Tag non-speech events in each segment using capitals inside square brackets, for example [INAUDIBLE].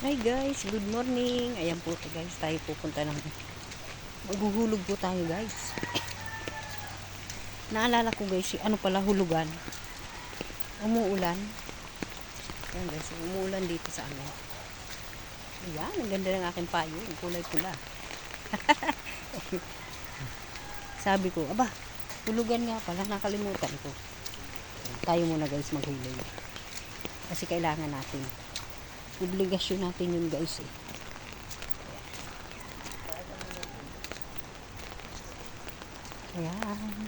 Hi guys, good morning. Ayan po guys, tayo pupunta ng maghuhulog po tayo guys. Naalala ko guys, ano pala hulugan. Umuulan. Ayan guys, umuulan dito sa amin. Ayan, ang ganda ng aking payo, ang kulay pula. [LAUGHS] Sabi ko, aba, hulugan nga pala, nakalimutan ko. Tayo muna guys maghulog. Kasi kailangan natin obligasyon natin yun guys eh. Ayan.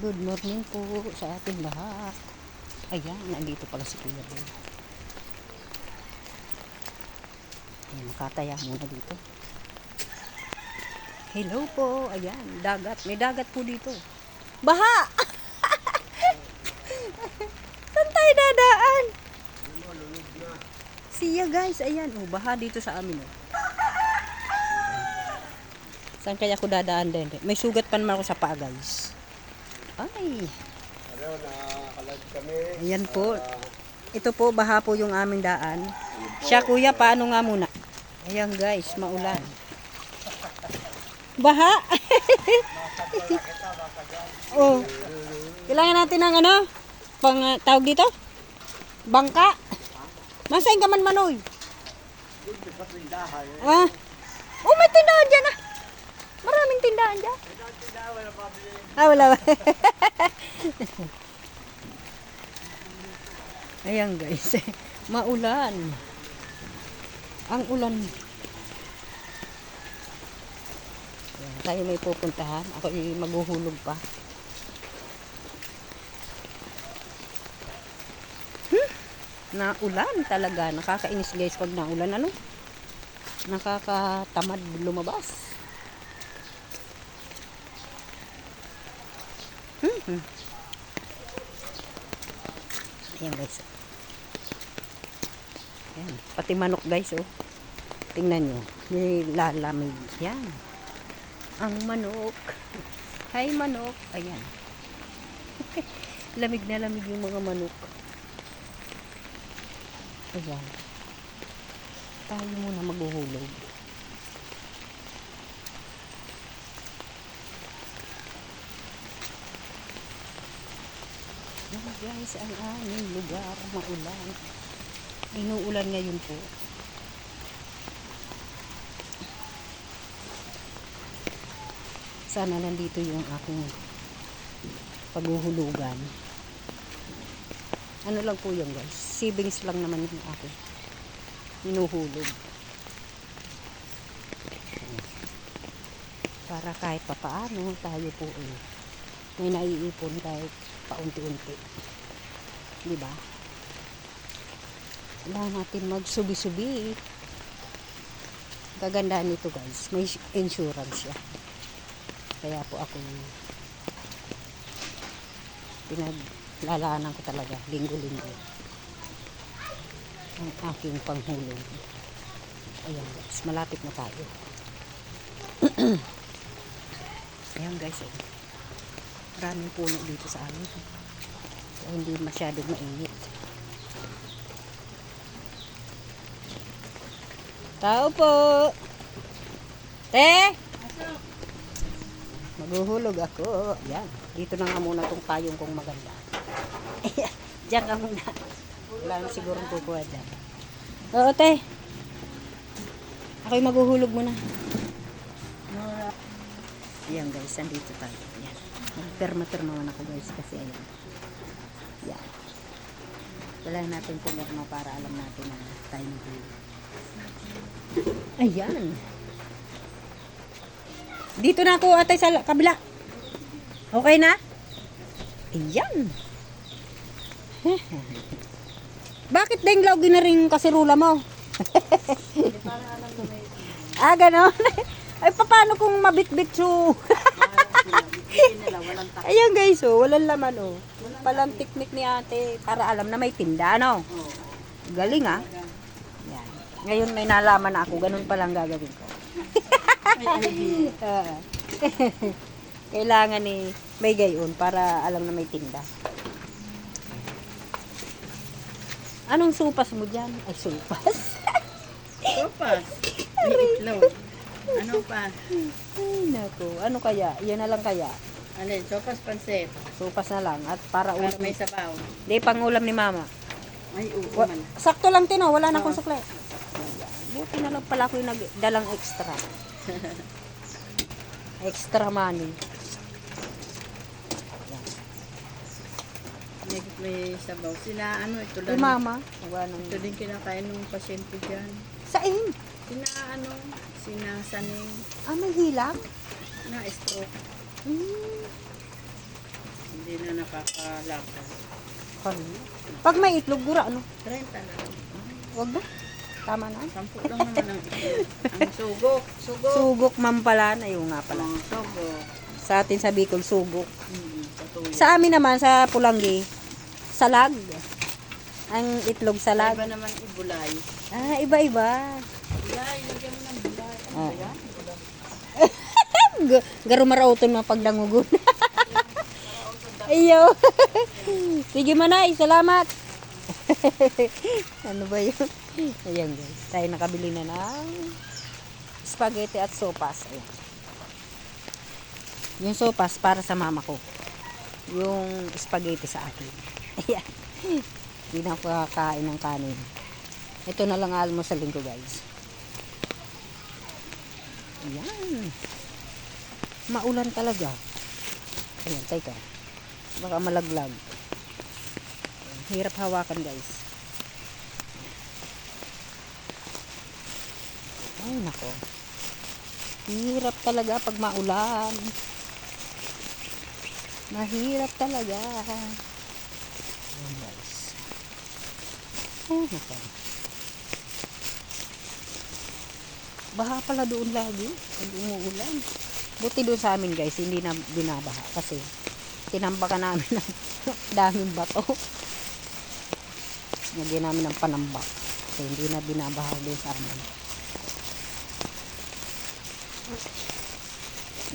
Good morning po sa ating lahat. Ayan, nandito pala si Kuya Boy. Ayan, nakataya muna dito. Hello po. Ayan, dagat. May dagat po dito. Baha! [LAUGHS] Saan tayo dadaan? Siya guys, ayan. Oh, baha dito sa amin. Oh. Saan kaya ako dadaan din? May sugat pa naman ako sa paa guys. Ay, Ano, nakakalad kami. ayan po. Ito po, baha po yung aming daan. Siya kuya, paano nga muna? Ayan guys, maulan. Baha! [LAUGHS] oh. Kailangan natin ng ano? Pang tawag dito? Bangka. Masain ka man manoy. Ah. Oh, may tindahan dyan ah. Maraming tindahan dyan. Ah, wala ba? [LAUGHS] Ayan guys. [LAUGHS] Maulan. Ang ulan. Ayan, tayo may pupuntahan. Ako ay maghuhulog pa. Na ulan talaga. Nakakainis guys pag naulan. Ano? Nakakatamad lumabas. Hmm. Ayan guys. Ayan. Pati manok guys oh. Tingnan nyo. May lalamig. Yan. Ang manok. Hi manok. Ayan. [LAUGHS] lamig na lamig yung mga manok. Ayan. Tayo muna maghuhulog. Yan guys, ang aming lugar, maulan. Inuulan ngayon po. Sana nandito yung aking paghuhulugan. Ano lang po yun guys. Savings lang naman yung aking hinuhulog. Para kahit papaano tayo po eh, may naiipon kahit paunti-unti. Di ba? Kailangan natin magsubi-subi. Kagandaan nito guys, may insurance siya. Kaya po ako pinaglalaanan ko talaga linggo-linggo ang aking panghulog. Ayan guys, malapit na tayo. [CLEARS THROAT] Ayan guys, oh. maraming puno dito sa amin. Kaya hindi masyadong mainit. Tao po! Te! Maghuhulog ako. Yan. Dito na nga muna tong payong kong maganda. [LAUGHS] Diyan ka muna. Wala na sigurong kukuha dyan. Oo, te. Ako'y maghuhulog muna. Ayan guys, andito tayo. Yan. Perma-perma man ako guys kasi ayan. Yan. Kailangan natin pumirma para alam natin na tayo maghulog. Ayan. Dito na ako atay sa kabila. Okay na? Ayan. Bakit rin yung kasirula mo? [LAUGHS] ah, ganon. [LAUGHS] Ay, paano kung mabitbit so? [LAUGHS] Ayan guys, oh, walang laman, oh. Palang teknik ni ate para alam na may tinda, no? Galing, ah. Yan. Ngayon may nalaman na ako, ganun palang gagawin ko. Oo. Kailangan ni may gayon para alam na may tinda. Anong supas mo dyan? Ay, supas. [LAUGHS] Sopas. May itlog. Ano pa? Ay, naku. Ano kaya? Yan na lang kaya. Alin, sopas pansit. Supas na lang. At para Para ulam. may sabaw. Di, pang ulam ni mama. Ay, oo sakto lang tino. Wala na akong sukle. Buti na lang pala ako yung nagdalang extra. [LAUGHS] extra money. May, may sabaw. Sila, ano, ito Si lang. mama. Wala nang... Ito din kinakain ng pasyente dyan. Sain? Sina, ano, sina saning Ah, may hilang? na stroke. Hmm. Hindi na nakakalakad. Kali. Pag may itlog, gura, ano? 30 lang. Wag ba? Tama na. Sampu lang naman ang itlog. Ang sugok. Sugok. Sugok mampalan. Ayun nga pala. Ang sugok. Sa atin sa Bicol, sugok. Mm, patuloy. Sa amin naman, sa Pulanggi, salag. Ang itlog Sa salag. iba naman ibulay. Ah, iba-iba. Bulay, lagyan mo ng bulay. Ano Ah. ba yan? [LAUGHS] G- Garumarauton mapagdangugon. [LAUGHS] Iyo. [LAUGHS] Sige manay, salamat. ano ba yun? Ayan guys, tayo nakabili na ng spaghetti at sopas. Ayan. Yung sopas para sa mama ko. Yung spaghetti sa akin. [LAUGHS] Ayan. Hindi na kakain ng kanin. Ito na lang almusalin ko guys. Ayan. Maulan talaga. Ayan, teka. Baka malaglag. Hirap hawakan guys. Ay, nako. Hirap talaga pag maulan. Mahirap talaga. Ayan guys. Ay, nako. Baha pala doon lagi. Pag umuulan. Buti doon sa amin guys, hindi na binabaha kasi tinambakan namin ng [LAUGHS] daming bato. Lagyan namin ng panambak. So hindi na binabaha doon sa amin.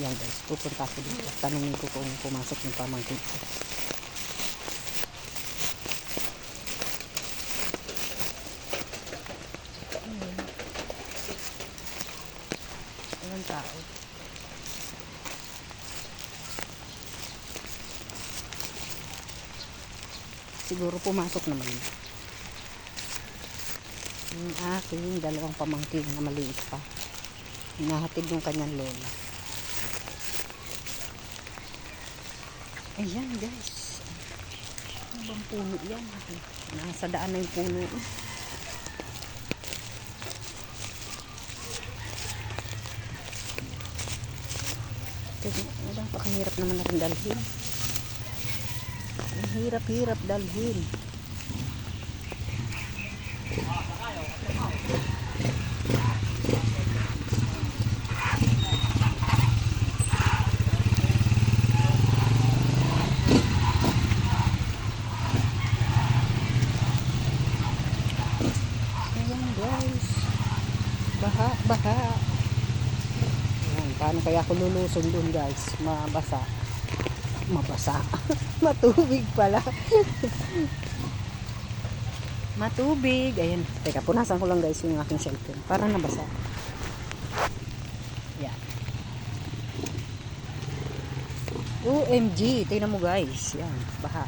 Yan guys, pupunta ako dito. Tanungin ko kung pumasok yung pamangkin ko. Ayan tao. Siguro pumasok naman. Yung aking dalawang pamangkin na maliit pa. Hinahatid yung kanyang lola. Ayan guys. Ano bang puno yan? Nasa daan na yung puno. eh. Napakahirap naman na rin dalhin. Ang hirap-hirap dalhin. Baha, baha. Ayan, paano kaya ako lulusong dun guys? Mabasa. Mabasa. [LAUGHS] Matubig pala. Matubig. Ayan. Teka, punasan ko lang guys yung aking cellphone. Para nabasa. Yan. OMG. Tingnan mo guys. Yan. Baha.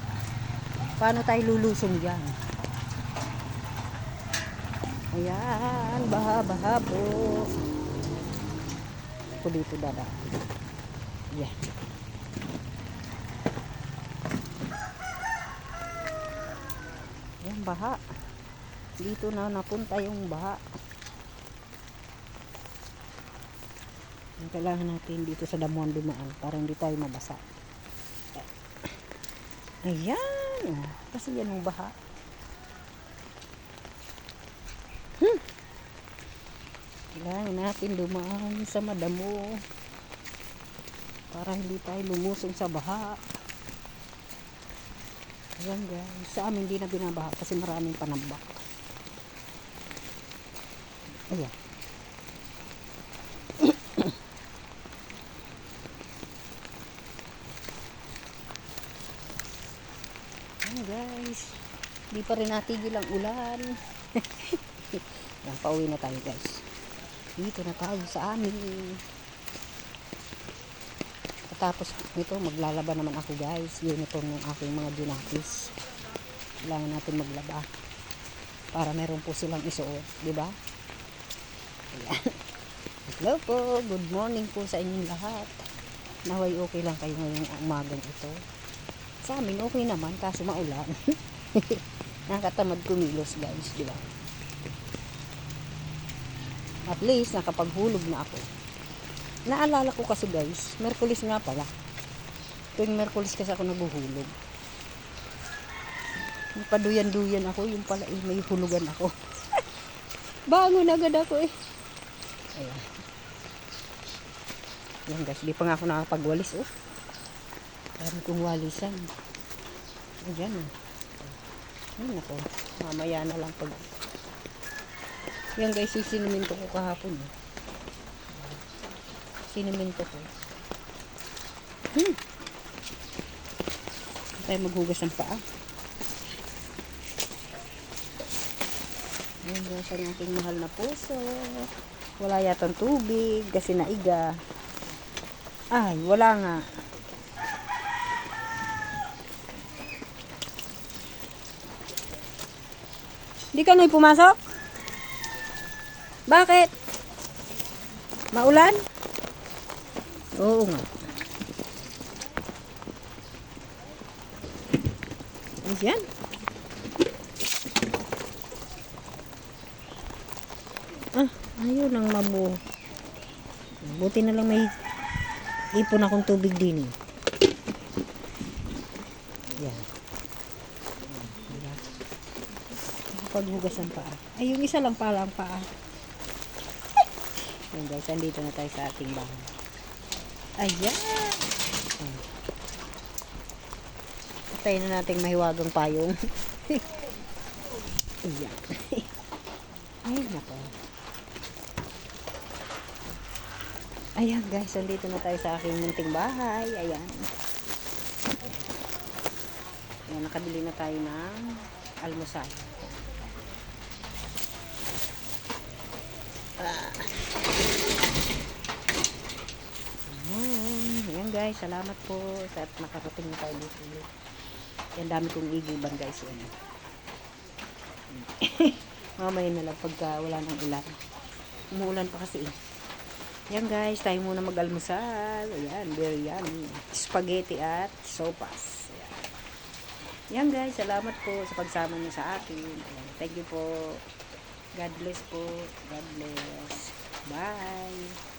Paano tayo lulusong dyan? Ayan. Baha, baha po. Ako dito dada. Yan. Baha. Dito na napunta yung baha. Ang kailangan natin dito sa damuhan dumaan para hindi tayo mabasa. Ayan. Kasi yan yung baha. Hmm. Kailangan natin dumaan sa madamo para hindi tayo lumusong sa baha. Ayan guys. Sa amin hindi na binabaha kasi maraming panambak. Ayan. [COUGHS] Ayan guys. Di pa rin natigil ang ulan. [LAUGHS] Yan, pauwi na tayo guys. Dito na tayo sa amin. Tapos nito, maglalaba naman ako guys. Uniform ng aking mga junakis. Kailangan natin maglaba. Para meron po silang isuot. di ba? Hello po. Good morning po sa inyong lahat. Naway okay lang kayo ngayong umagang ito. Sa amin okay naman kaso maulan. [LAUGHS] Nakatamad kumilos guys, di ba? At least nakapaghulog na ako. Naalala ko kasi guys, Merkulis nga pala. Tuwing Merkulis kasi ako naguhulog. Paduyan-duyan ako, yung pala eh, may hulugan ako. [LAUGHS] Bangon agad ako eh. Ayan. Yan guys, di pa nga ako nakapagwalis oh. Dami kong walisan. Ayan oh. Ayan ako. Mamaya na lang pag... Yan guys, sisiniminto ko kahapon eh. Siniminto ko. Hmm. Tayo maghugas ng paa. Ayan guys, ang aking mahal na puso. Wala yatang tubig kasi naiga. Ay, wala nga. Di ka na pumasok? Bakit? Maulan? Oo nga. Ayan. Ah, ayun ang mabu. Buti na lang may ipon akong tubig din eh. Yan. Paghugas ng paa. Ay, yung isa lang pala ang paa. Yan guys, andito na tayo sa ating bahay. Ayan. Patayin na natin mahiwagang payong. [LAUGHS] Ayan. Ay, nako. Ayan guys, andito na tayo sa aking munting bahay. Ayan. Ayan, nakabili na tayo ng almusal. Ah. Ayan. Ayan guys, salamat po sa at nakarating na tayo dito. Yan dami kong igiban guys. Yan. [LAUGHS] Mamaya na lang pagka wala nang ulan. Umuulan pa kasi eh. Yan guys, tayo muna mag-almusal. Ayan, very yummy. Spaghetti at sopas. Ayan. Yan guys, salamat po sa pagsama niyo sa akin. Ayan, thank you po. God bless po. God bless. Bye.